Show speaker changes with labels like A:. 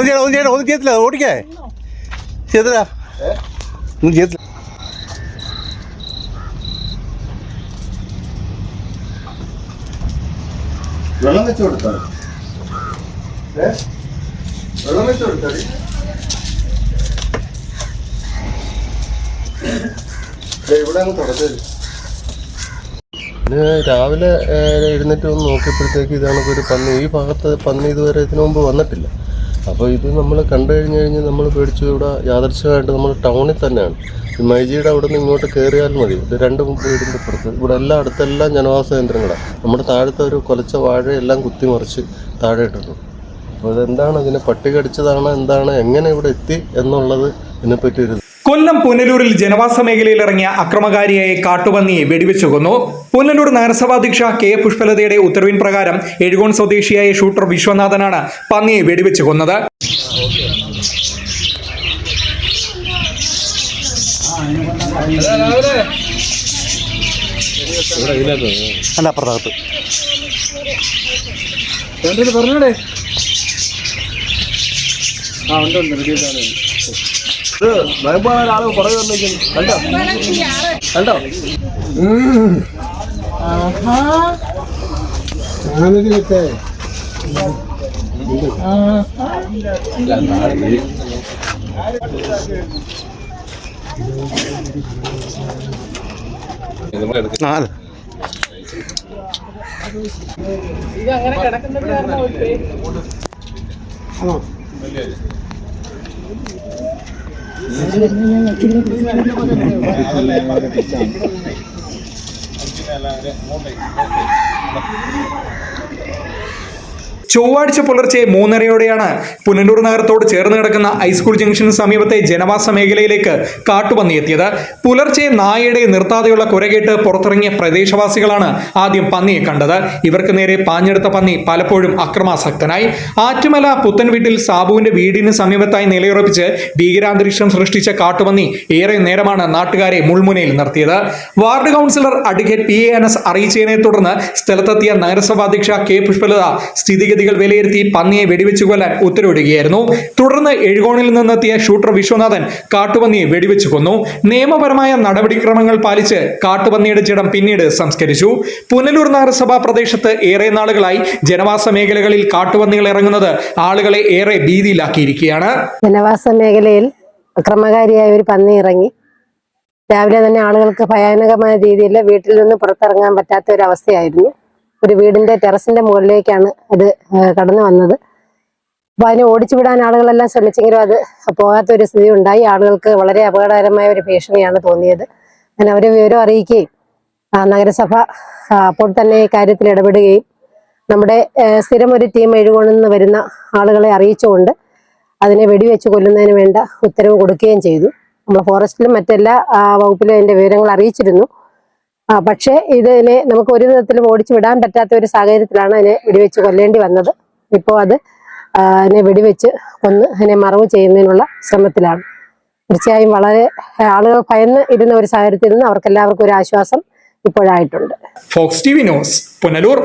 A: ഒന്നും ചെയ്യണം ഒന്നും ചെയ്യണം ഒന്നും ചെയ്യത്തില്ല. ഓടിക്കേ. ചെയ്തില്ല ഒന്നും ചെയ്യത്തില്ല.
B: വെള്ളം വെച്ച് കൊടുത്താൽ വെള്ളം വെച്ച് കൊടുത്താൽ ഇവിടെ അങ്ങ് തുടച്ചത് രാവിലെ എഴുന്നേറ്റ് വന്ന് നോക്കിയപ്പോഴത്തേക്ക് ഇതാണ് ഒരു പന്നി. ഈ ഭാഗത്ത് പന്നി ഇതുവരെ ഇതിനു മുമ്പ് വന്നിട്ടില്ല. അപ്പോൾ ഇത് നമ്മൾ കണ്ടു കഴിഞ്ഞ് കഴിഞ്ഞ് നമ്മൾ പേടിച്ചു ഇവിടെ യാദർശികമായിട്ട് നമ്മൾ ടൗണിൽ തന്നെയാണ്. മൈജിയുടെ അവിടെ നിന്ന് ഇങ്ങോട്ട് കയറിയാൽ മതി. ഇത് രണ്ട് വീടിന്റെ പുറത്ത്. ഇവിടെ എല്ലാം അടുത്തെല്ലാം ജനവാസ കേന്ദ്രങ്ങളാണ് നമ്മുടെ താഴത്തെ ഒരു കൊലച്ച വാഴയെല്ലാം കുത്തിമറിച്ച് താഴെ ഇട്ടിട്ടുണ്ട് അപ്പോൾ ഇതെന്താണ്? ഇതിനെ പട്ടി കടിച്ചതാണ് എന്താണ്? എങ്ങനെ ഇവിടെ എത്തി എന്നുള്ളത് ഇതിനെപ്പറ്റി ഒരു
C: കൊല്ലം പുനലൂരിൽ ജനവാസ മേഖലയിൽ ഇറങ്ങിയ അക്രമകാരിയായ കാട്ടുപന്നിയെ വെടിവെച്ചു കൊന്നു പുനലൂർ നഗരസഭാധ്യക്ഷ കെ. പുഷ്പലതയുടെ ഉത്തരവിൻ പ്രകാരം എഴുകോൺ സ്വദേശിയായ ഷൂട്ടർ വിശ്വനാഥനാണ് പന്നിയെ വെടിവെച്ചു കൊന്നത്
A: അല്ല അപ്പുറത്തകത്ത്.
B: പറഞ്ഞോടെ? ആ ഉണ്ട് ഉണ്ട് ഇത് ഭയപ്പാട് ഒരാൾ പുറകെ വന്നേക്കുന്നു കണ്ടോ? കണ്ടോ?
A: നാല്.
C: ഞങ്ങൾ ചൊവ്വാഴ്ച പുലർച്ചെ മൂന്നരയോടെയാണ് പുനലൂർ നഗരത്തോട് ചേർന്ന് കിടക്കുന്ന ഹൈസ്കൂൾ ജംഗ്ഷന് സമീപത്തെ ജനവാസ മേഖലയിലേക്ക് കാട്ടുപന്നി എത്തിയത്. പുലർച്ചെ നായയുടെ നിർത്താതെയുള്ള കുരകേട്ട് പുറത്തിറങ്ങിയ പ്രദേശവാസികളാണ് ആദ്യം പന്നിയെ കണ്ടത്. ഇവർക്ക് നേരെ പാഞ്ഞെടുത്ത പന്നി പലപ്പോഴും അക്രമാസക്തനായി. ആറ്റുമല പുത്തൻ വീട്ടിൽ സാബുവിന്റെ വീടിന് സമീപത്തായി നിലയുറപ്പിച്ച് ഭീകരാന്തരീക്ഷം സൃഷ്ടിച്ച കാട്ടുപന്നി ഏറെ നേരമാണ് നാട്ടുകാരെ മുൾമുനയിൽ നിർത്തിയത്. Ward councillor advocate P A Anas അറിയിച്ചതിനെ തുടർന്ന് സ്ഥലത്തെത്തിയ നഗരസഭാധ്യക്ഷ കെ പുഷ്പലത സ്ഥിതിഗതികൾ വിലയിരുത്തി പന്നിയെ വെടിവെച്ചു കൊല്ലാൻ ഉത്തരവിടുകയായിരുന്നു. തുടർന്ന് എഴുകോണിൽ നിന്നെത്തിയ ഷൂട്ടർ വിശ്വനാഥൻ കാട്ടുപന്നിയെ വെടിവെച്ചു കൊന്നു. നിയമപരമായ നടപടിക്രമങ്ങൾ പാലിച്ച് കാട്ടുപന്നിയുടെ ചിടം പിന്നീട് സംസ്കരിച്ചു. പുനലൂർ നഗരസഭാ പ്രദേശത്ത് ഏറെ നാളുകളായി ജനവാസ മേഖലകളിൽ കാട്ടുപന്നികൾ ഇറങ്ങുന്നത് ആളുകളെ ഏറെ ഭീതിയിലാക്കിയിരിക്കുകയാണ്.
D: ജനവാസ മേഖലയിൽ അക്രമകാരിയായ ഒരു പന്നി ഇറങ്ങി. രാവിലെ തന്നെ ആളുകൾക്ക് ഭയാനകമായ രീതിയിൽ വീട്ടിൽ നിന്ന് പുറത്തിറങ്ങാൻ പറ്റാത്ത ഒരു അവസ്ഥയായിരുന്നു. ഒരു വീടിന്റെ ടെറസിന്റെ മുകളിലേക്കാണ് അത് കടന്നു വന്നത്. അപ്പൊ അതിനെ ഓടിച്ചു വിടാൻ ആളുകളെല്ലാം ശ്രമിച്ചെങ്കിലും അത് പോകാത്ത ഒരു സ്ഥിതി ഉണ്ടായി ആളുകൾക്ക് വളരെ അപകടകരമായ ഒരു ഭീഷണിയാണ് തോന്നിയത്. അങ്ങനെ അവരെ വിവരം അറിയിക്കുകയും നഗരസഭ അപ്പോൾ തന്നെ കാര്യത്തിൽ ഇടപെടുകയും നമ്മുടെ സ്ഥിരം ഒരു ടീം എഴുകോണിൽ നിന്ന് വരുന്ന ആളുകളെ അറിയിച്ചുകൊണ്ട് അതിനെ വെടിവെച്ച് കൊല്ലുന്നതിന് വേണ്ട ഉത്തരവ് കൊടുക്കുകയും ചെയ്തു. നമ്മൾ ഫോറസ്റ്റിലും മറ്റെല്ലാ വകുപ്പിലും അതിന്റെ വിവരങ്ങൾ അറിയിച്ചിരുന്നു. ആ, പക്ഷേ ഇതിനെ നമുക്ക് ഒരു വിധത്തിലും ഓടിച്ചു വിടാൻ പറ്റാത്ത ഒരു സാഹചര്യത്തിലാണ് അതിനെ വെടിവെച്ച് കൊല്ലേണ്ടി വന്നത്. ഇപ്പോൾ അത് അതിനെ വെടിവെച്ച് കൊന്ന് അതിനെ മറവ് ചെയ്യുന്നതിനുള്ള ശ്രമത്തിലാണ്. തീർച്ചയായും വളരെ ആളുകൾ ഭയന്ന് ഇരുന്ന ഒരു സാഹചര്യത്തിൽ നിന്ന് അവർക്കെല്ലാവർക്കും ഒരു ആശ്വാസം ഇപ്പോഴായിട്ടുണ്ട്.
C: Fox TV news Punalur